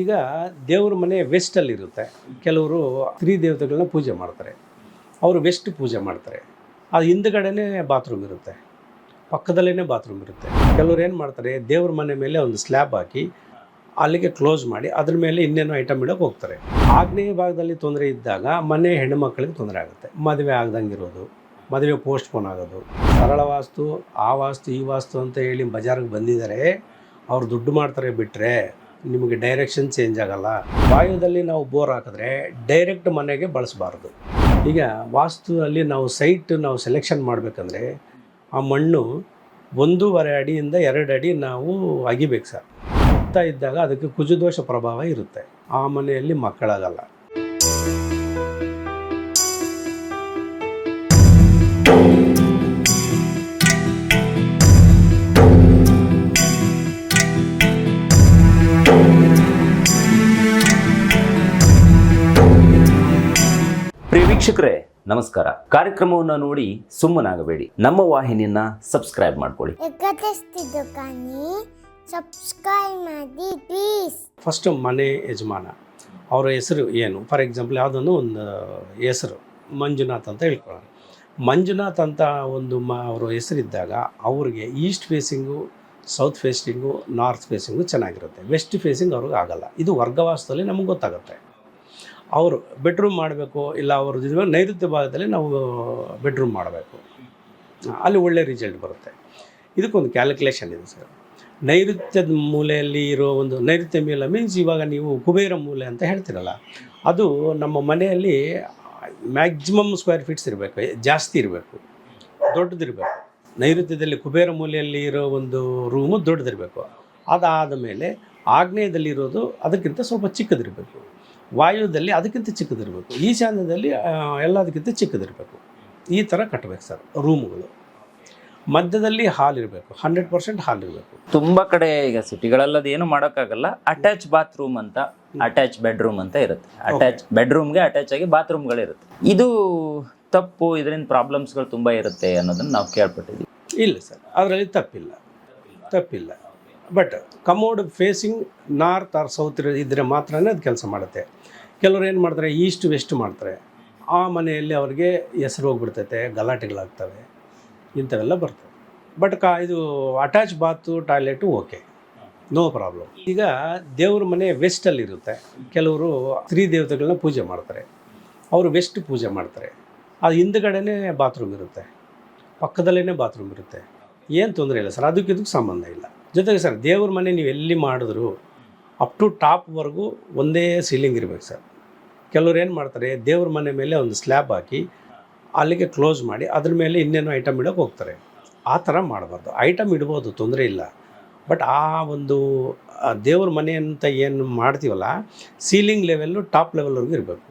ಈಗ ದೇವ್ರ ಮನೆ ವೆಸ್ಟಲ್ಲಿ ಇರುತ್ತೆ. ಕೆಲವರು ಸ್ತ್ರೀ ದೇವತೆಗಳನ್ನ ಪೂಜೆ ಮಾಡ್ತಾರೆ. ಅವರು ವೆಸ್ಟ್ ಪೂಜೆ ಮಾಡ್ತಾರೆ. ಅದು ಹಿಂದ್ಗಡೆನೇ ಬಾತ್ರೂಮ್ ಇರುತ್ತೆ. ಪಕ್ಕದಲ್ಲೇ ಬಾತ್ರೂಮ್ ಇರುತ್ತೆ. ಕೆಲವ್ರು ಏನು ಮಾಡ್ತಾರೆ, ದೇವ್ರ ಮನೆ ಮೇಲೆ ಒಂದು ಸ್ಲ್ಯಾಬ್ ಹಾಕಿ ಅಲ್ಲಿಗೆ ಕ್ಲೋಸ್ ಮಾಡಿ ಅದ್ರ ಮೇಲೆ ಇನ್ನೇನೋ ಐಟಮ್ ಇಡೋಕೆ ಹೋಗ್ತಾರೆ. ಆಗ್ನೇಯ ಭಾಗದಲ್ಲಿ ತೊಂದರೆ ಇದ್ದಾಗ ಮನೆ ಹೆಣ್ಣು ಮಕ್ಕಳಿಗೆ ತೊಂದರೆ ಆಗುತ್ತೆ. ಮದುವೆ ಆಗ್ದಂಗಿರೋದು ಮದುವೆ ಪೋಸ್ಟ್ಪೋನ್ ಆಗೋದು. ಸರಳ ವಾಸ್ತು, ಆ ವಾಸ್ತು, ಈ ವಾಸ್ತು ಅಂತ ಹೇಳಿ ಬಜಾರ್ಗೆ ಬಂದಿದ್ದಾರೆ ಅವ್ರು ದುಡ್ಡು ಮಾಡ್ತಾರೆ ಬಿಟ್ಟರೆ ನಿಮಗೆ ಡೈರೆಕ್ಷನ್ ಚೇಂಜ್ ಆಗಲ್ಲ. ವಾಯುದಲ್ಲಿ ನಾವು ಬೋರ್ ಹಾಕಿದ್ರೆ ಡೈರೆಕ್ಟ್ ಮನೆಗೆ ಬಳಸಬಾರ್ದು. ಈಗ ವಾಸ್ತುವಲ್ಲಿ ನಾವು ಸೈಟ್ ನಾವು ಸೆಲೆಕ್ಷನ್ ಮಾಡಬೇಕಂದ್ರೆ ಆ ಮಣ್ಣು ಒಂದೂವರೆ ಅಡಿಯಿಂದ ಎರಡು ಅಡಿ ನಾವು ಅಗಿಬೇಕು ಸರ್. ಹೋಗ್ತಾ ಇದ್ದಾಗ ಅದಕ್ಕೆ ಕುಜದೋಷ ಪ್ರಭಾವ ಇರುತ್ತೆ. ಆ ಮನೆಯಲ್ಲಿ ಮಕ್ಕಳಾಗಲ್ಲ. ವೀಕ್ಷಕರೇ ನಮಸ್ಕಾರ. ಕಾರ್ಯಕ್ರಮವನ್ನು ನೋಡಿ ಸುಮ್ಮನಾಗಬೇಡಿ. ನಮ್ಮ ವಾಹಿನಿಯನ್ನ ಸಬ್ಸ್ಕ್ರೈಬ್ ಮಾಡ್ಕೊಳ್ಳಿ. ಸಬ್ಸ್ಕ್ರೈಬ್ ಮಾಡಿ ಪ್ಲೀಸ್ ಫಸ್ಟ್ ಮನೆ ಯಜಮಾನ. ಅವರ ಹೆಸರು ಏನು? ಫಾರ್ ಎಕ್ಸಾಂಪಲ್ ಯಾವುದನ್ನು? ಒಂದು ಹೆಸರು. ಮಂಜುನಾಥ್ ಅಂತ ಹೇಳ್ಕೊಳ್ಳೋಣ. ಮಂಜುನಾಥ್ ಅಂತ ಒಂದು ಮ ಅವರ ಹೆಸರಿದ್ದಾಗ ಅವ್ರಿಗೆ east facing south facing north facing ಚೆನ್ನಾಗಿರುತ್ತೆ. ವೆಸ್ಟ್ ಫೇಸಿಂಗ್ ಅವ್ರಿಗೆ ಆಗಲ್ಲ. ಇದು ವರ್ಗವಾಸದಲ್ಲಿ ನಮಗೆ ಗೊತ್ತಾಗುತ್ತೆ. ಅವರು ಬೆಡ್ರೂಮ್ ಮಾಡಬೇಕು, ಇಲ್ಲ ಅವರು ನೈಋತ್ಯ ಭಾಗದಲ್ಲಿ ನಾವು ಬೆಡ್ರೂಮ್ ಮಾಡಬೇಕು. ಅಲ್ಲಿ ಒಳ್ಳೆ ರಿಸಲ್ಟ್ ಬರುತ್ತೆ. ಇದಕ್ಕೊಂದು ಕ್ಯಾಲ್ಕುಲೇಷನ್ ಇದೆ ಸರ್. ನೈಋತ್ಯದ ಮೂಲೆಯಲ್ಲಿ ಇರೋ ಒಂದು, ನೈಋತ್ಯ ಮೂಲ ಮೀನ್ಸ್ ಇವಾಗ ನೀವು ಕುಬೇರ ಮೂಲೆ ಅಂತ ಹೇಳ್ತಿರಲ್ಲ, ಅದು ನಮ್ಮ ಮನೆಯಲ್ಲಿ ಮ್ಯಾಕ್ಸಿಮಮ್ ಸ್ಕ್ವೇರ್ ಫೀಟ್ಸ್ ಇರಬೇಕು, ಜಾಸ್ತಿ ಇರಬೇಕು, ದೊಡ್ಡದಿರಬೇಕು. ನೈಋತ್ಯದಲ್ಲಿ ಕುಬೇರ ಮೂಲೆಯಲ್ಲಿ ಇರೋ ಒಂದು ರೂಮು ದೊಡ್ಡದಿರಬೇಕು. ಅದಾದ ಮೇಲೆ ಆಗ್ನೇಯದಲ್ಲಿರೋದು ಅದಕ್ಕಿಂತ ಸ್ವಲ್ಪ ಚಿಕ್ಕದಿರಬೇಕು. ವಾಯುದಲ್ಲಿ ಅದಕ್ಕಿಂತ ಚಿಕ್ಕದಿರಬೇಕು. ಈಶಾನ್ಯದಲ್ಲಿ ಎಲ್ಲದಕ್ಕಿಂತ ಚಿಕ್ಕದಿರಬೇಕು. ಈ ಥರ ಕಟ್ಟಬೇಕು ಸರ್ ರೂಮ್ಗಳು. ಮಧ್ಯದಲ್ಲಿ ಹಾಲ್ ಇರಬೇಕು ಹಂಡ್ರೆಡ್ ಪರ್ಸೆಂಟ್ ಹಾಲ್ ಇರಬೇಕು ತುಂಬ ಕಡೆ ಈಗ ಸಿಟಿಗಳಲ್ಲಿ ಏನು ಮಾಡೋಕ್ಕಾಗಲ್ಲ. ಅಟ್ಯಾಚ್ ಬಾತ್ರೂಮ್ ಅಂತ ಅಟ್ಯಾಚ್ ಬೆಡ್ರೂಮ್ ಅಂತ ಇರುತ್ತೆ. ಅಟ್ಯಾಚ್ ಬೆಡ್ರೂಮ್ಗೆ ಅಟ್ಯಾಚ್ ಆಗಿ ಬಾತ್ರೂಮ್ಗಳು ಇರುತ್ತೆ. ಇದು ತಪ್ಪು ಇದರಿಂದ ಪ್ರಾಬ್ಲಮ್ಸ್ಗಳು ತುಂಬ ಇರುತ್ತೆ ಅನ್ನೋದನ್ನು ನಾವು ಕೇಳ್ಪಟ್ಟಿದ್ವಿ ಇಲ್ಲ ಸರ್ ಅದರಲ್ಲಿ ತಪ್ಪಿಲ್ಲ. ತಪ್ಪಿಲ್ಲ. But commode facing north or south ಇದ್ದರೆ ಮಾತ್ರನೇ ಅದು ಕೆಲಸ ಮಾಡುತ್ತೆ. ಕೆಲವರು ಏನು ಮಾಡ್ತಾರೆ, ಈಸ್ಟ್ ವೆಸ್ಟ್ ಮಾಡ್ತಾರೆ. ಆ ಮನೆಯಲ್ಲಿ ಅವ್ರಿಗೆ ಹೆಸರು ಹೋಗ್ಬಿಡ್ತೈತೆ, ಗಲಾಟೆಗಳಾಗ್ತವೆ, ಇಂಥವೆಲ್ಲ ಬರ್ತವೆ ಬಟ್ ಕಾ, ಇದು attach bath toilet okay no problem ಈಗ ದೇವ್ರ ಮನೆ ವೆಸ್ಟಲ್ಲಿ ಇರುತ್ತೆ. ಕೆಲವರು ಸ್ತ್ರೀ ದೇವತೆಗಳನ್ನ ಪೂಜೆ ಮಾಡ್ತಾರೆ. ಅವರು ವೆಸ್ಟ್ ಪೂಜೆ ಮಾಡ್ತಾರೆ. ಅದು ಹಿಂದ್ಗಡೆನೇ ಬಾತ್ರೂಮ್ ಇರುತ್ತೆ. ಪಕ್ಕದಲ್ಲೇ ಬಾತ್ರೂಮ್ ಇರುತ್ತೆ. ಏನು ತೊಂದರೆ ಇಲ್ಲ ಸರ್ ಅದಕ್ಕೆ ಇದಕ್ಕೆ ಸಂಬಂಧ ಇಲ್ಲ. ಜೊತೆಗೆ ಸರ್, ದೇವ್ರ ಮನೆ ನೀವು ಎಲ್ಲಿ ಮಾಡಿದ್ರು ಅಪ್ ಟು ಟಾಪ್ವರೆಗೂ ಒಂದೇ ಸೀಲಿಂಗ್ ಇರಬೇಕು ಸರ್. ಕೆಲವ್ರು ಏನು ಮಾಡ್ತಾರೆ, ದೇವ್ರ ಮನೆ ಮೇಲೆ ಒಂದು ಸ್ಲ್ಯಾಬ್ ಹಾಕಿ ಅಲ್ಲಿಗೆ ಕ್ಲೋಸ್ ಮಾಡಿ ಅದ್ರ ಮೇಲೆ ಇನ್ನೇನೋ ಐಟಮ್ ಇಡೋಕೆ ಹೋಗ್ತಾರೆ. ಆ ಥರ ಮಾಡಬಾರ್ದು. ಐಟಮ್ ಇಡ್ಬೋದು, ತೊಂದರೆ ಇಲ್ಲ. ಬಟ್ ಆ ಒಂದು ದೇವ್ರ ಮನೆ ಅಂತ ಏನು ಮಾಡ್ತೀವಲ್ಲ ಸೀಲಿಂಗ್ ಲೆವೆಲ್ಲು ಟಾಪ್ ಲೆವೆಲ್ವರೆಗೂ ಇರಬೇಕು.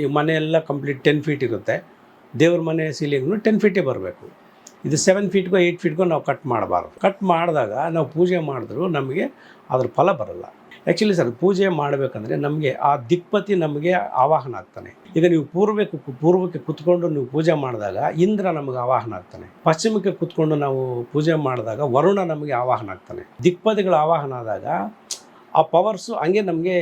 ಈ ಮನೆ ಎಲ್ಲ ಕಂಪ್ಲೀಟ್ ಟೆನ್ ಫೀಟ್ ಇರುತ್ತೆ. ದೇವ್ರ ಮನೆ ಸೀಲಿಂಗ್ನು ಟೆನ್ ಫೀಟೇ ಬರಬೇಕು. ಇದು ಸೆವೆನ್ ಫೀಟ್ಗೋ ಏಯ್ಟ್ ಫೀಟ್ಗೋ ನಾವು ಕಟ್ ಮಾಡಬಾರ್ದು. ಕಟ್ ಮಾಡಿದಾಗ ನಾವು ಪೂಜೆ ಮಾಡಿದ್ರು ನಮಗೆ ಅದ್ರ ಫಲ ಬರಲ್ಲ. ಆ್ಯಕ್ಚುಲಿ ಸರ್ ಪೂಜೆ ಮಾಡಬೇಕಂದ್ರೆ ನಮಗೆ ಆ ದಿಕ್ಪತಿ ನಮಗೆ ಆವಾಹನ ಆಗ್ತಾನೆ. ಈಗ ನೀವು ಪೂರ್ವಕ್ಕೆ ಪೂರ್ವಕ್ಕೆ ಕುತ್ಕೊಂಡು ನೀವು ಪೂಜೆ ಮಾಡಿದಾಗ ಇಂದ್ರ ನಮಗೆ ಆವಾಹನ ಆಗ್ತಾನೆ. ಪಶ್ಚಿಮಕ್ಕೆ ಕುತ್ಕೊಂಡು ನಾವು ಪೂಜೆ ಮಾಡಿದಾಗ ವರುಣ ನಮಗೆ ಆವಾಹನ ಆಗ್ತಾನೆ. ದಿಕ್ಪತಿಗಳು ಆವಾಹನ ಆದಾಗ ಆ ಪವರ್ಸು ಹಂಗೆ ನಮಗೆ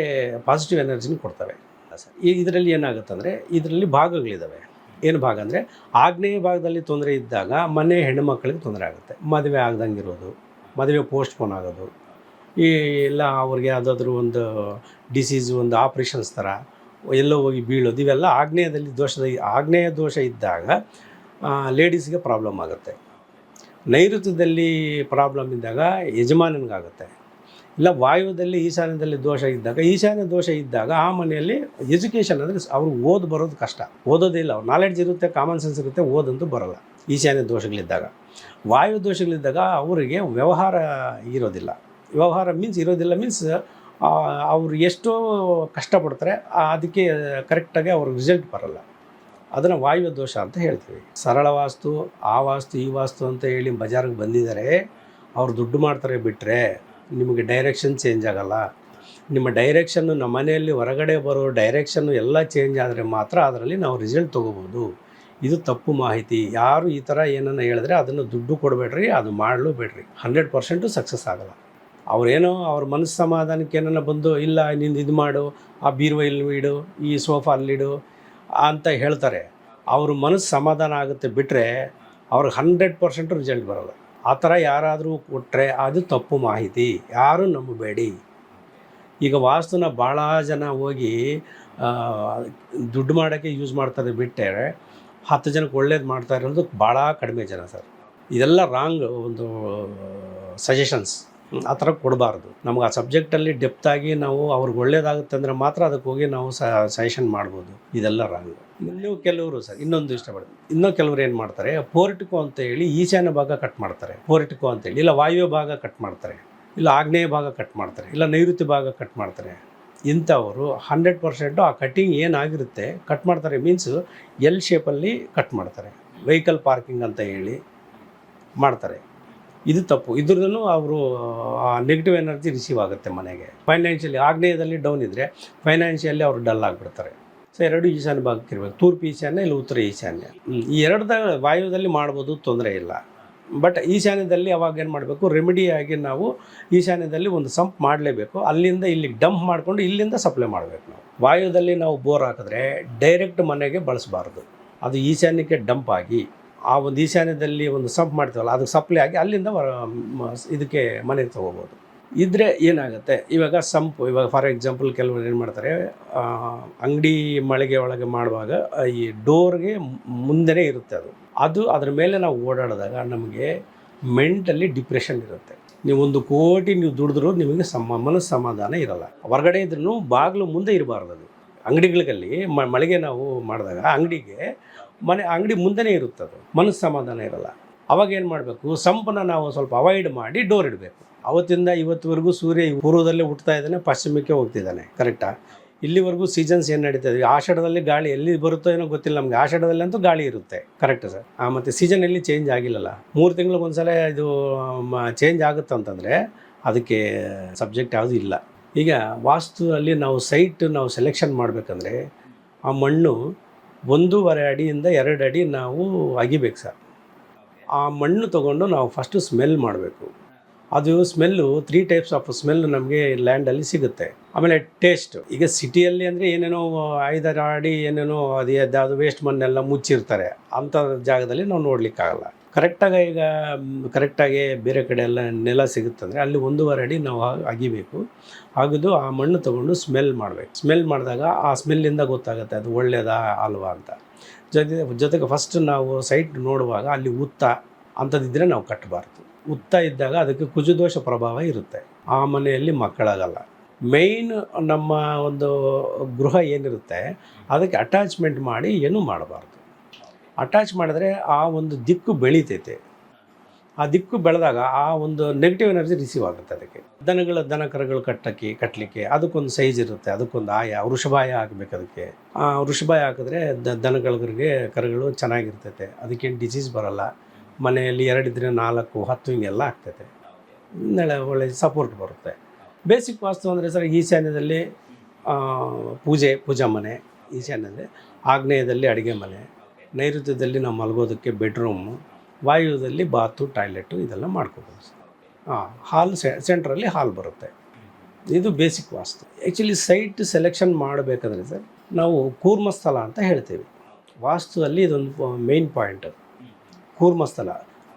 ಪಾಸಿಟಿವ್ ಎನರ್ಜಿನ ಕೊಡ್ತವೆ. ಸರ್ ಇದರಲ್ಲಿ ಏನಾಗುತ್ತೆ ಅಂದರೆ ಇದರಲ್ಲಿ ಭಾಗಗಳಿದ್ದಾವೆ ಏನು ಭಾಗ ಅಂದರೆ ಆಗ್ನೇಯ ಭಾಗದಲ್ಲಿ ತೊಂದರೆ ಇದ್ದಾಗ ಮನೆ ಹೆಣ್ಣು ಮಕ್ಕಳಿಗೆ ತೊಂದರೆ ಆಗುತ್ತೆ. ಮದುವೆ ಆಗ್ದಂಗೆ ಇರೋದು ಮದುವೆ ಪೋಸ್ಟ್ಪೋನ್ ಆಗೋದು. ಈ ಎಲ್ಲ ಅವ್ರಿಗೆ ಯಾವುದಾದ್ರೂ ಒಂದು ಡಿಸೀಸ್ ಒಂದು ಆಪ್ರೇಷನ್ಸ್ ಥರ ಎಲ್ಲೋ ಹೋಗಿ ಬೀಳೋದು, ಇವೆಲ್ಲ ಆಗ್ನೇಯದಲ್ಲಿ ದೋಷದ, ಆಗ್ನೇಯ ದೋಷ ಇದ್ದಾಗ ಲೇಡೀಸ್ಗೆ ಪ್ರಾಬ್ಲಮ್ ಆಗುತ್ತೆ. ನೈಋತ್ಯದಲ್ಲಿ ಪ್ರಾಬ್ಲಮ್ ಇದ್ದಾಗ ಯಜಮಾನನಿಗಾಗುತ್ತೆ. ಇಲ್ಲ, ವಾಯುದಲ್ಲಿ ಈಶಾನ್ಯದಲ್ಲಿ ದೋಷ ಇದ್ದಾಗ, ಈಶಾನ್ಯ ದೋಷ ಇದ್ದಾಗ ಆ ಮನೆಯಲ್ಲಿ ಎಜುಕೇಷನ್ ಅಂದರೆ ಅವ್ರು ಓದ್ ಬರೋದು ಕಷ್ಟ. ಓದೋದೇ ಇಲ್ಲ, ಅವ್ರು ನಾಲೆಡ್ಜ್ ಇರುತ್ತೆ ಕಾಮನ್ ಸೆನ್ಸ್ ಇರುತ್ತೆ, ಓದಂತೂ ಬರೋಲ್ಲ ಈಶಾನ್ಯ ದೋಷಗಳಿದ್ದಾಗ. ವಾಯು ದೋಷಗಳಿದ್ದಾಗ ಅವರಿಗೆ ವ್ಯವಹಾರ ಇರೋದಿಲ್ಲ. ವ್ಯವಹಾರ ಮೀನ್ಸ್ ಇರೋದಿಲ್ಲ ಮೀನ್ಸ್ ಅವರು ಎಷ್ಟೋ ಕಷ್ಟಪಡ್ತಾರೆ ಅದಕ್ಕೆ ಕರೆಕ್ಟಾಗಿ ಅವ್ರಿಗೆ ರಿಸಲ್ಟ್ ಬರಲ್ಲ. ಅದನ್ನು ವಾಯುವ ದೋಷ ಅಂತ ಹೇಳ್ತೀವಿ. ಸರಳ ವಾಸ್ತು, ಆ ವಾಸ್ತು, ಈ ವಾಸ್ತು ಅಂತ ಹೇಳಿ ಬಜಾರಿಗೆ ಬಂದಿದ್ದಾರೆ ಅವ್ರು ದುಡ್ಡು ಮಾಡ್ತಾರೆ ಬಿಟ್ಟರೆ ನಿಮಗೆ ಡೈರೆಕ್ಷನ್ ಚೇಂಜ್ ಆಗಲ್ಲ. ನಿಮ್ಮ ಡೈರೆಕ್ಷನ್ನು ನಮ್ಮ ಮನೆಯಲ್ಲಿ ಹೊರಗಡೆ ಬರೋ ಡೈರೆಕ್ಷನ್ನು ಎಲ್ಲ ಚೇಂಜ್ ಆದರೆ ಮಾತ್ರ ಅದರಲ್ಲಿ ನಾವು ರಿಸಲ್ಟ್ ತೊಗೋಬೋದು. ಇದು ತಪ್ಪು ಮಾಹಿತಿ. ಯಾರು ಈ ಥರ ಏನನ್ನು ಹೇಳಿದ್ರೆ ಅದನ್ನು ದುಡ್ಡು ಕೊಡಬೇಡ್ರಿ, ಅದು ಮಾಡಲು ಬೇಡ್ರಿ. ಹಂಡ್ರೆಡ್ ಪರ್ಸೆಂಟು ಸಕ್ಸಸ್ ಆಗಲ್ಲ. ಅವರೇನೋ ಅವ್ರ ಮನಸ್ಸು ಸಮಾಧಾನಕ್ಕೆ ಏನನ್ನ ಬಂದು, ಇಲ್ಲ ನಿಂದು ಇದು ಮಾಡು, ಆ ಬೀರುವ ಇಲ್ಲಿ ಇಡು, ಈ ಸೋಫಾ ಅಲ್ಲಿಡು, ಅಂತ ಹೇಳ್ತಾರೆ. ಅವ್ರ ಮನಸ್ಸು ಸಮಾಧಾನ ಆಗುತ್ತೆ ಬಿಟ್ಟರೆ ಅವ್ರಿಗೆ ಹಂಡ್ರೆಡ್ ಪರ್ಸೆಂಟ್ ರಿಸಲ್ಟ್ ಬರೋಲ್ಲ. ಆ ಥರ ಯಾರಾದರೂ ಕೊಟ್ಟರೆ ಅದು ತಪ್ಪು ಮಾಹಿತಿ. ಯಾರೂ ನಂಬಬೇಡಿ. ಈಗ ವಾಸ್ತುನ ಭಾಳ ಜನ ಹೋಗಿ ದುಡ್ಡು ಮಾಡೋಕ್ಕೆ ಯೂಸ್ ಮಾಡ್ತಾರೆ ಬಿಟ್ಟರೆ ಹತ್ತು ಜನಕ್ಕೆ ಒಳ್ಳೇದು ಮಾಡ್ತಾ ಇರೋದು ಭಾಳ ಕಡಿಮೆ ಜನ ಸರ್. ಇದೆಲ್ಲ ರಾಂಗ್ ಒಂದು ಸಜೆಷನ್ಸ್ ಆ ಥರ ಕೊಡಬಾರ್ದು. ನಮ್ಗೆ ಆ ಸಬ್ಜೆಕ್ಟಲ್ಲಿ ಡೆಪ್ತಾಗಿ ನಾವು ಅವ್ರಿಗೆ ಒಳ್ಳೇದಾಗುತ್ತೆ ಅಂದರೆ ಮಾತ್ರ ಅದಕ್ಕೆ ಹೋಗಿ ನಾವು ಸಜೆಷನ್ ಮಾಡ್ಬೋದು. ಇದೆಲ್ಲ ರಾಂಗ್ ಇನ್ನೂ ಕೆಲವರು ಸರ್, ಇನ್ನೊಂದು ಇಷ್ಟಪಡ್ತಾರೆ ಇನ್ನೂ ಕೆಲವರು ಏನು ಮಾಡ್ತಾರೆ ಪೋರ್ಟಿಕೋ ಅಂತ ಹೇಳಿ ಈಶಾನ್ಯ ಭಾಗ ಕಟ್ ಮಾಡ್ತಾರೆ. ಪೋರ್ಟಿಕೋ ಅಂತೇಳಿ ಇಲ್ಲ ವಾಯುವ್ಯ ಭಾಗ ಕಟ್ ಮಾಡ್ತಾರೆ, ಇಲ್ಲ ಆಗ್ನೇಯ ಭಾಗ ಕಟ್ ಮಾಡ್ತಾರೆ, ಇಲ್ಲ ನೈಋತ್ಯ ಭಾಗ ಕಟ್ ಮಾಡ್ತಾರೆ. ಇಂಥವರು ಹಂಡ್ರೆಡ್ ಪರ್ಸೆಂಟು ಆ ಕಟ್ಟಿಂಗ್ ಏನಾಗಿರುತ್ತೆ ಕಟ್ ಮಾಡ್ತಾರೆ ಮೀನ್ಸ್ ಎಲ್ ಶೇಪಲ್ಲಿ ಕಟ್ ಮಾಡ್ತಾರೆ. ವೆಹಿಕಲ್ ಪಾರ್ಕಿಂಗ್ ಅಂತ ಹೇಳಿ ಮಾಡ್ತಾರೆ. ಇದು ತಪ್ಪು. ಇದ್ರದ್ದು ಅವರು ನೆಗೆಟಿವ್ ಎನರ್ಜಿ ರಿಸೀವ್ ಆಗುತ್ತೆ ಮನೆಗೆ. ಫೈನಾನ್ಷಿಯಲಿ ಆಗ್ನೇಯದಲ್ಲಿ ಡೌನ್ ಇದ್ದರೆ ಫೈನಾನ್ಷಿಯಲಿ ಅವರು ಡಲ್ ಆಗಿಬಿಡ್ತಾರೆ. ಸೊ ಎರಡು ಈಶಾನ್ಯ ಭಾಗಕ್ಕೆ ಇರಬೇಕು. ತೂರ್ಪು ಈಶಾನ್ಯ, ಇಲ್ಲ ಉತ್ತರ ಈಶಾನ್ಯ. ಈ ಎರಡು ವಾಯುದಲ್ಲಿ ಮಾಡ್ಬೋದು, ತೊಂದರೆ ಇಲ್ಲ. ಬಟ್ ಈಶಾನ್ಯದಲ್ಲಿ ಅವಾಗ ಏನು ಮಾಡಬೇಕು? ರೆಮಿಡಿಯಾಗಿ ನಾವು ಈಶಾನ್ಯದಲ್ಲಿ ಒಂದು ಸಂಪ್ ಮಾಡಲೇಬೇಕು. ಅಲ್ಲಿಂದ ಇಲ್ಲಿಗೆ ಡಂಪ್ ಮಾಡಿಕೊಂಡು ಇಲ್ಲಿಂದ ಸಪ್ಲೈ ಮಾಡಬೇಕು ನಾವು. ವಾಯುದಲ್ಲಿ ನಾವು ಬೋರ್ ಹಾಕಿದ್ರೆ ಡೈರೆಕ್ಟ್ ಮನೆಗೆ ಬಳಸಬಾರ್ದು. ಅದು ಈಶಾನ್ಯಕ್ಕೆ ಡಂಪ್ ಆಗಿ. ಆ ಒಂದು ಈಶಾನ್ಯದಲ್ಲಿ ಒಂದು ಸಂಪ್ ಮಾಡ್ತೀವಲ್ಲ, ಅದಕ್ಕೆ ಸಪ್ಲೈ ಆಗಿ ಅಲ್ಲಿಂದ ಇದಕ್ಕೆ ಮನೆಗೆ ತೊಗೋಬೋದು. ಇದ್ರೆ ಏನಾಗುತ್ತೆ? ಇವಾಗ ಸಂಪು, ಇವಾಗ ಫಾರ್ ಎಕ್ಸಾಂಪಲ್ ಕೆಲವರು ಏನು ಮಾಡ್ತಾರೆ ಅಂಗಡಿ ಮಳಿಗೆ ಒಳಗೆ ಮಾಡುವಾಗ ಈ ಡೋರ್ಗೆ ಮುಂದೆ ಇರುತ್ತೆ ಅದು. ಅದು ಅದ್ರ ಮೇಲೆ ನಾವು ಓಡಾಡಿದಾಗ ನಮಗೆ ಮೆಂಟಲಿ ಡಿಪ್ರೆಷನ್ ಇರುತ್ತೆ. ನೀವು ಒಂದು ಕೋಟಿ ನೀವು ದುಡಿದ್ರು ನಿಮಗೆ ಸಮ, ಮನಸ್ಸು ಸಮಾಧಾನ ಇರಲ್ಲ. ಹೊರಗಡೆ ಇದ್ರೂ ಬಾಗಿಲು ಮುಂದೆ ಇರಬಾರ್ದು ಅದು. ಅಂಗಡಿಗಳಲ್ಲಿ ಮಳಿಗೆ ನಾವು ಮಾಡಿದಾಗ ಅಂಗಡಿಗೆ ಮನೆ ಅಂಗಡಿ ಮುಂದೆನೇ ಅದು. ಮನಸ್ಸು ಸಮಾಧಾನ ಇರಲ್ಲ. ಅವಾಗ ಏನು ಮಾಡಬೇಕು? ಸಂಪನ್ನ ನಾವು ಸ್ವಲ್ಪ ಅವಾಯ್ಡ್ ಮಾಡಿ ಡೋರ್ ಇಡಬೇಕು. ಅವತ್ತಿಂದ ಇವತ್ತುವರೆಗೂ ಸೂರ್ಯ ಪೂರ್ವದಲ್ಲೇ ಹುಟ್ತಾ ಇದ್ದಾನೆ, ಪಶ್ಚಿಮಕ್ಕೆ ಹೋಗ್ತಿದ್ದಾನೆ. ಕರೆಕ್ಟಾ ಇಲ್ಲಿವರೆಗೂ ಸೀಸನ್ಸ್ ಏನು ನಡೀತದೆ ಆಷಾಢದಲ್ಲಿ ಗಾಳಿ ಎಲ್ಲಿ ಬರುತ್ತೋ ಏನೋ ಗೊತ್ತಿಲ್ಲ ನಮಗೆ. ಆಷಾಢದಲ್ಲಿ ಅಂತೂ ಗಾಳಿ ಇರುತ್ತೆ. ಕರೆಕ್ಟ್ ಸರ್ ಮತ್ತು ಸೀಸನ್ ಎಲ್ಲಿ ಚೇಂಜ್ ಆಗಿಲ್ಲಲ್ಲ? ಮೂರು ತಿಂಗಳಿಗೆ ಒಂದ್ಸಲ ಇದು ಚೇಂಜ್ ಆಗುತ್ತೆ ಅಂತಂದರೆ ಅದಕ್ಕೆ ಸಬ್ಜೆಕ್ಟ್ ಯಾವುದೂ ಇಲ್ಲ. ಈಗ ವಾಸ್ತುವಲ್ಲಿ ನಾವು ಸೈಟ್ ನಾವು ಸೆಲೆಕ್ಷನ್ ಮಾಡಬೇಕಂದ್ರೆ ಆ ಮಣ್ಣು ಒಂದೂವರೆ ಅಡಿಯಿಂದ ಎರಡು ಅಡಿ ನಾವು ಅಗಿಬೇಕು ಸರ್. ಆ ಮಣ್ಣು ತೊಗೊಂಡು ನಾವು ಫಸ್ಟು ಸ್ಮೆಲ್ ಮಾಡಬೇಕು. ಅದು smell three types of smell ನಮಗೆ ಲ್ಯಾಂಡಲ್ಲಿ ಸಿಗುತ್ತೆ. ಆಮೇಲೆ ಟೇಸ್ಟ್ ಈಗ ಸಿಟಿಯಲ್ಲಿ ಅಂದರೆ ಏನೇನೋ ಐದಾರು ಅಡಿ ಏನೇನೋ ಅದು ಅದು ವೇಸ್ಟ್ ಮಣ್ಣೆಲ್ಲ ಮುಚ್ಚಿರ್ತಾರೆ. ಅಂಥ ಜಾಗದಲ್ಲಿ ನಾವು ನೋಡಲಿಕ್ಕಾಗಲ್ಲ. ಕರೆಕ್ಟಾಗಿ ಈಗ ಕರೆಕ್ಟಾಗಿ ಬೇರೆ ಕಡೆ ಎಲ್ಲ ನೆಲ ಸಿಗುತ್ತಂದರೆ ಅಲ್ಲಿ ಒಂದೂವರೆ ಅಡಿ ನಾವು ಅಗಿಬೇಕು. ಅಗಿದು ಆ ಮಣ್ಣು ತೊಗೊಂಡು ಸ್ಮೆಲ್ ಮಾಡಬೇಕು. ಸ್ಮೆಲ್ ಮಾಡಿದಾಗ ಆ ಸ್ಮೆಲ್ಲಿಂದ ಗೊತ್ತಾಗುತ್ತೆ ಅದು ಒಳ್ಳೆಯದಾ ಅಲ್ವಾ ಅಂತ. ಜೊತೆ, ಜೊತೆಗೆ ಫಸ್ಟ್ ನಾವು ಸೈಟ್ ನೋಡುವಾಗ ಅಲ್ಲಿ ಉತ್ತ ಅಂಥದ್ದಿದ್ದರೆ ನಾವು ಕಟ್ಟಬಾರ್ದು ಉತ್ತ ಇದ್ದಾಗ ಅದಕ್ಕೆ ಕುಜದೋಷ ಪ್ರಭಾವ ಇರುತ್ತೆ. ಆ ಮನೆಯಲ್ಲಿ ಮಕ್ಕಳಾಗಲ್ಲ. ಮೇಯ್ನ್ ನಮ್ಮ ಒಂದು ಗೃಹ ಏನಿರುತ್ತೆ, ಅದಕ್ಕೆ ಅಟ್ಯಾಚ್ಮೆಂಟ್ ಮಾಡಿ ಏನೂ ಮಾಡಬಾರ್ದು. ಅಟ್ಯಾಚ್ ಮಾಡಿದ್ರೆ ಆ ಒಂದು ದಿಕ್ಕು ಬೆಳೀತೈತೆ. ಆ ದಿಕ್ಕು ಬೆಳೆದಾಗ ಆ ಒಂದು ನೆಗೆಟಿವ್ ಎನರ್ಜಿ ರಿಸೀವ್ ಆಗುತ್ತೆ ಅದಕ್ಕೆ. ದನಗಳ ದನ ಕರಗಳು ಕಟ್ಟಕ್ಕೆ ಕಟ್ಟಲಿಕ್ಕೆ ಅದಕ್ಕೊಂದು ಸೈಜ್ ಇರುತ್ತೆ, ಅದಕ್ಕೊಂದು ಆಯ, ವೃಷಭಾಯ ಹಾಕ್ಬೇಕು ಅದಕ್ಕೆ. ಆ ವೃಷಭಾಯ ಹಾಕಿದ್ರೆ ದ ದನಗಳಿಗೆ ಕರಗಳು ಚೆನ್ನಾಗಿರ್ತೈತೆ. ಅದಕ್ಕೇನು ಡಿಸೀಸ್ ಬರಲ್ಲ. ಮನೆಯಲ್ಲಿ ಎರಡಿದ್ರೆ ನಾಲ್ಕು, ಹತ್ತು ಹಿಂಗೆಲ್ಲ ಆಗ್ತೈತೆ. ನಾಳೆ ಒಳ್ಳೆ ಸಪೋರ್ಟ್ ಬರುತ್ತೆ. ಬೇಸಿಕ್ ವಾಸ್ತು ಅಂದರೆ ಸರ್ ಈಶಾನ್ಯದಲ್ಲಿ ಪೂಜೆ, ಪೂಜಾ ಮನೆ, ಈಶಾನ್ಯದಲ್ಲಿ, ಆಗ್ನೇಯದಲ್ಲಿ ಅಡುಗೆ ಮನೆ. ನೈಋತ್ಯದಲ್ಲಿ ನಾವು ಮಲಗೋದಕ್ಕೆ ಬೆಡ್ರೂಮು ವಾಯುವ್ಯದಲ್ಲಿ ಬಾತು, ಟಾಯ್ಲೆಟು ಇದೆಲ್ಲ ಮಾಡ್ಕೋಬೋದು ಹಾಂ ಹಾಲ್ ಸೆಂಟ್ರಲ್ಲಿ ಹಾಲ್ ಬರುತ್ತೆ. ಇದು basic vastu. Actually site selection ಮಾಡಬೇಕಾದ್ರೆ ಸರ್, ನಾವು ಕೂರ್ಮಸ್ಥಳ ಅಂತ ಹೇಳ್ತೀವಿ. ವಾಸ್ತುವಲ್ಲಿ ಇದೊಂದು ಮೇನ್ ಪಾಯಿಂಟ್. ಕೂರ್ಮಸ್ಥಳ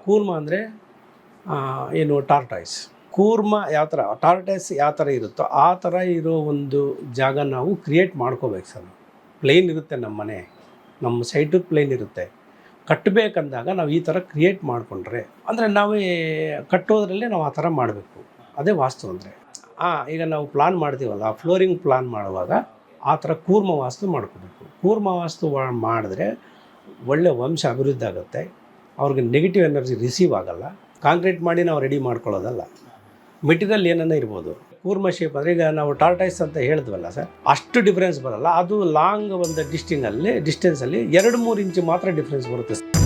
ಕೂರ್ಮ ಅಂದರೆ ಏನು ಟಾರ್ಟಾಯ್ಸ್. ಕೂರ್ಮ ಯಾವ ಥರ, ಟಾರ್ಟಾಯ್ಸ್ ಯಾವ ಥರ ಇರುತ್ತೋ ಆ ಥರ ಇರೋ ಒಂದು ಜಾಗ ನಾವು ಕ್ರಿಯೇಟ್ ಮಾಡ್ಕೋಬೇಕು ಸರ್. ಪ್ಲೇನ್ ಇರುತ್ತೆ ನಮ್ಮ ಮನೆ. ನಮ್ಮ ಸೈಟು ಪ್ಲೇನ್ ಇರುತ್ತೆ. ಕಟ್ಟಬೇಕಂದಾಗ ನಾವು ಈ ಥರ ಕ್ರಿಯೇಟ್ ಮಾಡಿಕೊಂಡ್ರೆ, ಅಂದರೆ ನಾವೇ ಕಟ್ಟೋದ್ರಲ್ಲೇ ನಾವು ಆ ಥರ ಮಾಡಬೇಕು. ಅದೇ ವಾಸ್ತು ಅಂದರೆ. ಈಗ ನಾವು ಪ್ಲಾನ್ ಮಾಡ್ತೀವಲ್ಲ ಫ್ಲೋರಿಂಗ್ ಪ್ಲಾನ್ ಮಾಡುವಾಗ ಆ ಥರ ಕೂರ್ಮ ವಾಸ್ತು ಮಾಡ್ಕೋಬೇಕು. ಕೂರ್ಮ ವಾಸ್ತು ಮಾಡಿದ್ರೆ ಒಳ್ಳೆ ವಂಶ ಅಭಿವೃದ್ಧಿ ಆಗುತ್ತೆ. ಅವ್ರಿಗೆ ನೆಗೆಟಿವ್ ಎನರ್ಜಿ ರಿಸೀವ್ ಆಗಲ್ಲ. ಕಾಂಕ್ರೀಟ್ ಮಾಡಿ ನಾವು ರೆಡಿ ಮಾಡ್ಕೊಳ್ಳೋದಲ್ಲ. ಮೆಟೀರಿಯಲ್ ಏನನ್ನ ಇರ್ಬೋದು. ಕೂರ್ಮ ಶೇಪ್ ಅಂದರೆ ಈಗ ನಾವು ಟಾರ್ಟೈಸ್ ಅಂತ ಹೇಳಿದ್ವಲ್ಲ ಸರ್, ಅಷ್ಟು ಡಿಫ್ರೆನ್ಸ್ ಬರಲ್ಲ. ಅದು ಲಾಂಗ್ ಒಂದು ಡಿಸ್ಟಿಂಗಲ್ಲಿ ಡಿಸ್ಟೆನ್ಸಲ್ಲಿ ಎರಡು ಮೂರು ಇಂಚು ಮಾತ್ರ ಡಿಫ್ರೆನ್ಸ್ ಬರುತ್ತೆ